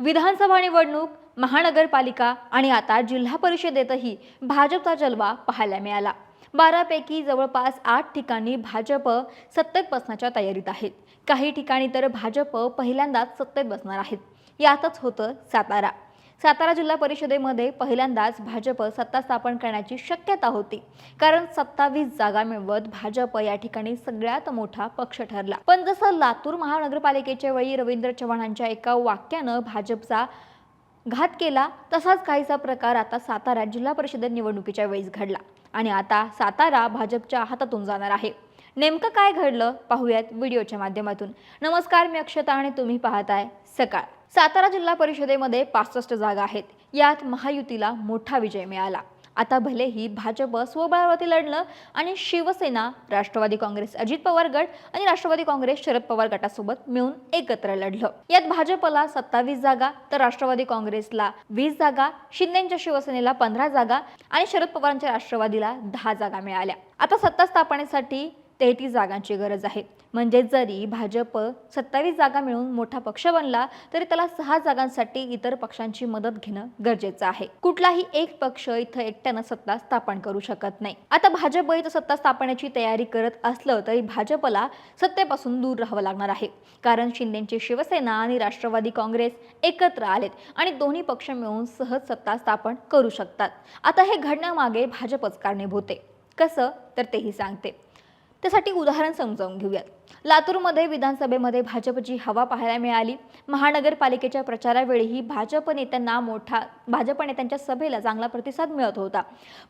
विधानसभा निवडणूक महानगरपालिका आणि आता जिल्हा परिषदेतही भाजपचा जलवा पाहायला मिळाला. बारापैकी जवळपास आठ ठिकाणी भाजप सत्तेत बसण्याच्या तयारीत आहेत. काही ठिकाणी तर भाजप पहिल्यांदाच सत्तेत बसणार आहेत. यातच होतं सातारा. सातारा जिल्हा परिषदेमध्ये पहिल्यांदाच भाजप सत्ता स्थापन करण्याची शक्यता होती. कारण सत्तावीस जागा मिळवत भाजप या ठिकाणी सगळ्यात मोठा पक्ष ठरला. पण जसं लातूर महानगरपालिकेच्या वेळी रवींद्र चव्हाणांच्या एका वाक्यानं भाजपचा घात केला तसाच काहीसा प्रकार आता सातारा जिल्हा परिषद निवडणुकीच्या वेळीच घडला. आणि आता सातारा भाजपच्या हातातून जाणार आहे. नेमकं काय घडलं पाहूयात व्हिडिओच्या माध्यमातून. नमस्कार मी अक्षता आणि तुम्ही पाहताय सकाळ. सातारा जिल्हा परिषदेमध्ये पासष्ट जागा आहेत. यात महायुतीला मोठा विजय मिळाला. आता भलेही भाजप स्वबळावरती लढलं आणि शिवसेना राष्ट्रवादी काँग्रेस अजित पवार गट आणि राष्ट्रवादी काँग्रेस शरद पवार गटासोबत मिळून एकत्र लढलं. यात भाजपला सत्तावीस जागा तर राष्ट्रवादी काँग्रेसला वीस जागा शिंदेच्या शिवसेनेला पंधरा जागा आणि शरद पवारांच्या राष्ट्रवादीला दहा जागा मिळाल्या. आता सत्ता स्थापनेसाठी तेहतीस जागांची गरज आहे. म्हणजे जरी भाजप सत्तावीस जागा मिळून मोठा पक्ष बनला तरी त्याला सहा जागांसाठी इतर पक्षांची मदत घेणं गरजेचं आहे. कुठलाही एक पक्ष इथं एकट्यानं सत्ता स्थापन करू शकत नाही. आता भाजप इथं सत्ता स्थापनेची तयारी करत असलं तरी भाजपला सत्तेपासून दूर राहावं लागणार आहे. कारण शिंदेची शिवसेना आणि राष्ट्रवादी काँग्रेस एकत्र आलेत आणि दोन्ही पक्ष मिळून सहज सत्ता स्थापन करू शकतात. आता हे घडण्यामागे भाजपच कारणीभूत आहे. कसं? तर तेही सांगते. त्यासाठी उदाहरण समजावून घेऊयात. लातूरमध्ये विधानसभेमध्ये भाजपची हवा पाहायला मिळाली. महानगरपालिकेच्या प्रचारावेळीही भाजप नेत्यांना मोठा भाजप नेत्यांच्या सभेला चांगला प्रतिसाद मिळत होता.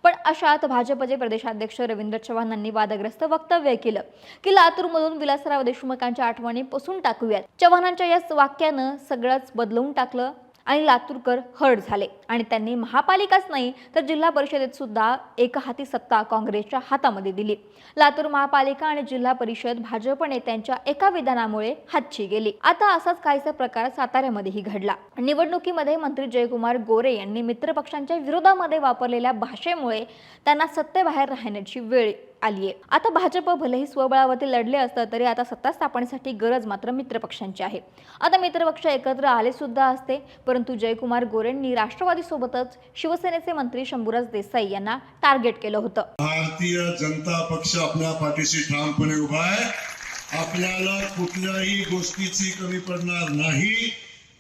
पण अशात भाजपचे प्रदेशाध्यक्ष रवींद्र चव्हाण यांनी वादग्रस्त वक्तव्य केलं की लातूरमधून विलासराव देशमुखांच्या आठवणी पुसून टाकूयात. चव्हाणांच्या या वाक्यानं सगळंच बदलवून टाकलं. आणि लातूरकर हर्ड झाले. आणि त्यांनी महापालिकाच नाही तर जिल्हा परिषदेत सुद्धा एकहाती सत्ता काँग्रेसच्या हातामध्ये दिली. लातूर महापालिका आणि जिल्हा परिषद भाजप नेत्यांच्या एका विधानामुळे हातची गेली. आता असाच काहीसा प्रकार साताऱ्यामध्येही घडला. निवडणुकीमध्ये मंत्री जयकुमार गोरे यांनी मित्रपक्षांच्या विरोधामध्ये वापरलेल्या भाषेमुळे त्यांना सत्तेबाहेर राहण्याची वेळ आली आहे. आता भाजप भलेही स्वबळावरती लढले असतं तरी आता सत्ता स्थापनेसाठी गरज मात्र मित्रपक्षांची आहे. आता मित्रपक्ष एकत्र आले सुद्धा असते परंतु जयकुमार गोरेंनी राष्ट्रवादीसोबतच शिवसेनेचे मंत्री शंभूराज देसाई यांना टार्गेट केलं होतं. भारतीय जनता पक्ष आपल्या पाठीशी ठामपणे उभा आहे. आपल्याला कुठल्याही गोष्टीची कमी पडणार नाही.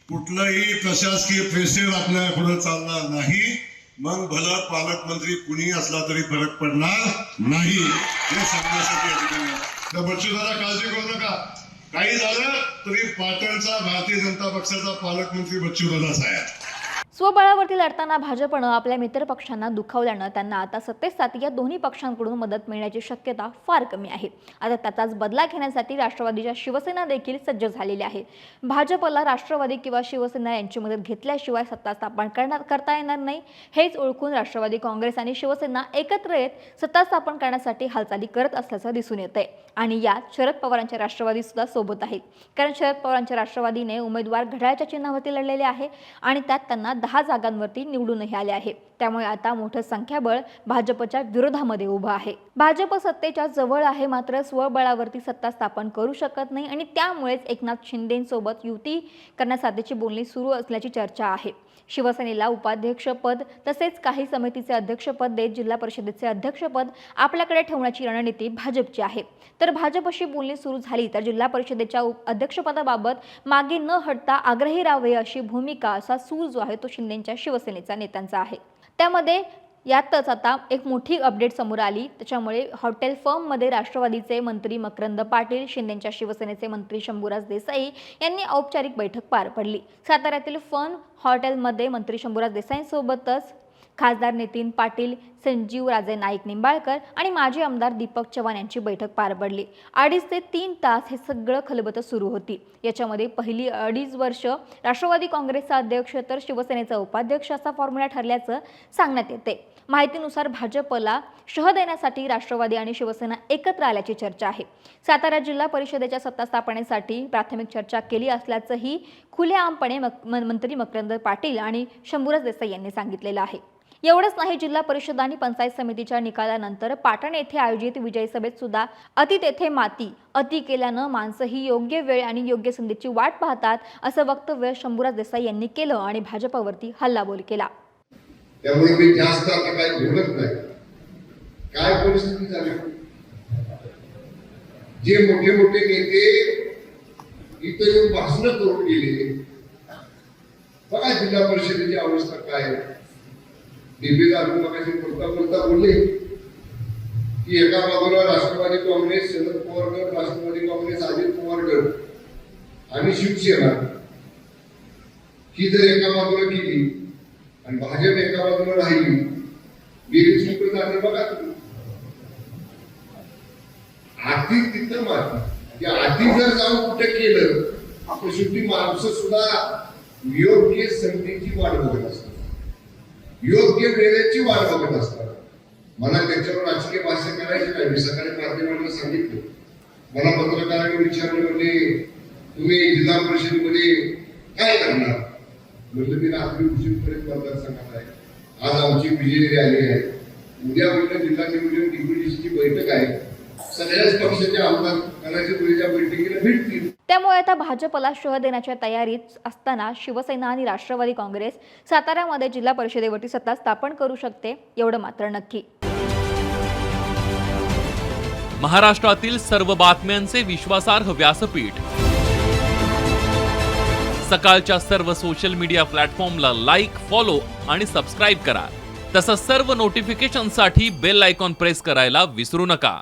कुठलंही प्रशासकीय फेसेल आपल्या पुढे चालणार नाही. मग भलं पालकमंत्री कुणी असला तरी फरक पडणार नाही. हे सांगण्यासाठी तर दादा काळजी करू नका. काही झालं तरी पाटणचा भारतीय जनता पक्षाचा पालकमंत्री बच्चू दादा साहेब. स्वबळावरती लढताना भाजपनं आपल्या मित्रपक्षांना दुखावल्यानं त्यांना आता सत्तेसात या दोन्ही पक्षांकडून मदत मिळण्याची शक्यता फार कमी आहे. आता त्याचाच बदला घेण्यासाठी राष्ट्रवादीच्या शिवसेना देखील सज्ज झालेली आहे. भाजपला राष्ट्रवादी किंवा शिवसेना यांची मदत घेतल्याशिवाय सत्ता स्थापन करणार करता येणार नाही. हेच ओळखून राष्ट्रवादी काँग्रेस आणि शिवसेना एकत्र येत सत्ता स्थापन करण्यासाठी हालचाली करत असल्याचं दिसून येत आहे आणि यात शरद पवारांच्या राष्ट्रवादी सुद्धा सोबत आहेत. कारण शरद पवारांच्या राष्ट्रवादीने उमेदवार घड्याळच्या चिन्हावरती लढलेले आहे आणि त्यात त्यांना दहा जागांवरती निवडूनही आले आहे. त्यामुळे आता मोठं संख्याबळ भाजपच्या विरोधामध्ये उभं आहे. भाजप सत्तेच्या जवळ आहे मात्र स्वबळावरती सत्ता स्थापन करू शकत नाही आणि त्यामुळेच एकनाथ शिंदेसोबत युती करण्यासाठीची बोलणी सुरू असल्याची चर्चा आहे. शिवसेनेला उपाध्यक्षपद तसेच काही समितीचे अध्यक्षपद देत जिल्हा परिषदेचे अध्यक्षपद आपल्याकडे ठेवण्याची रणनीती भाजपची आहे. तर भाजपशी बोलणी सुरू झाली तर जिल्हा परिषदेच्या उप- अध्यक्षपदाबाबत मागे न हटता आग्रही राहावे अशी भूमिका असा सूर जो आहे तो शिंदेच्या शिवसेनेचा नेत्यांचा आहे. त्यामध्ये यातच आता एक मोठी अपडेट समोर आली. त्याच्यामुळे हॉटेल फर्ममध्ये राष्ट्रवादीचे मंत्री मकरंद पाटील शिंदेच्या शिवसेनेचे मंत्री शंभूराज देसाई यांनी औपचारिक बैठक पार पडली. साताऱ्यातील फन हॉटेलमध्ये मंत्री शंभूराज देसाईंसोबतच खासदार नितीन पाटील संजीव राजे नाईक निंबाळकर आणि माजी आमदार दीपक चव्हाण यांची बैठक पार पडली. अडीच ते तीन तास हे सगळं खलबतं सुरू होती. याच्यामध्ये पहिली अडीच वर्ष राष्ट्रवादी काँग्रेसचा अध्यक्ष तर शिवसेनेचा उपाध्यक्ष असा फॉर्म्युला ठरल्याचं सांगण्यात येते. माहितीनुसार भाजपला शह देण्यासाठी राष्ट्रवादी आणि शिवसेना एकत्र आल्याची चर्चा आहे. सातारा जिल्हा परिषदेच्या सत्ता स्थापनेसाठी प्राथमिक चर्चा केली असल्याचंही खुलेआमपणे मक- म- मंत्री मकरंद पाटील आणि शंभूराज देसाई यांनी सांगितलेलं आहे. एवढंच नाही जिल्हा परिषद आणि पंचायत समितीच्या निकालानंतर पाटण येथे आयोजित विजयी सभेत सुद्धा अति तेथे माती अति केल्यानं माणसं ही योग्य वेळ आणि योग्य संधीची वाट पाहतात असं वक्तव्य शंभूराज देसाई यांनी केलं आणि भाजपावरती हल्लाबोल केला. त्यामुळे मी जास्त आता काय बोलत नाही. काय परिस्थिती झाली? जे मोठे मोठे नेते इथं येऊन भाषण करून गेले बघा जिल्हा परिषदेची अवस्था काय आहे. डीबी मगाशी बोलता बोलता बोलले की एका बाजूला राष्ट्रवादी काँग्रेस शरद पवार गट राष्ट्रवादी काँग्रेस अजित पवार गट आणि शिवसेना. ही जर एका बाजूला केली आणि भाजप एका बाजूला राहिली बेरीज कुठं जाते बघा तुम्ही. आधी तिथं माती म्हणजे आधी जर जाऊन कुठे केलं तर शेवटी माणसं सुद्धा योग्य संधीची वाट बघत असतात. योग्य वेळेची वाट बघत असतात. मला त्याच्यावर राजकीय भाष्य करायची नाही. मी सकाळी माध्यमांना सांगितलं. मला पत्रकारांनी विचारलं म्हणजे तुम्ही जिल्हा परिषदेमध्ये काय करणार? म्हणजे मी रात्री उशीरपर्यंत मतदारसंघात आहे. आज आमची विजयी रॅली आहे. उद्या म्हटलं जिल्हा निवडणूक डिप्युटीची बैठक आहे. सगळ्याच पक्षाचे आमदार करायचे उद्याच्या बैठकीला भेटतील त्यामुळे आता भाजपला शह देण्याच्या तयारीत असताना शिवसेना आणि राष्ट्रवादी काँग्रेस साताऱ्यामध्ये जिल्हा परिषदेवरती सत्ता स्थापन करू शकते एवढं मात्र नक्की. महाराष्ट्रातील सर्व बातम्यांचे विश्वासार्ह व्यासपीठ. सकाळच्या सर्व सोशल मीडिया प्लॅटफॉर्मला लाईक फॉलो आणि सबस्क्राईब करा. तसंच सर्व नोटिफिकेशनसाठी बेल आयकॉन प्रेस करायला विसरू नका.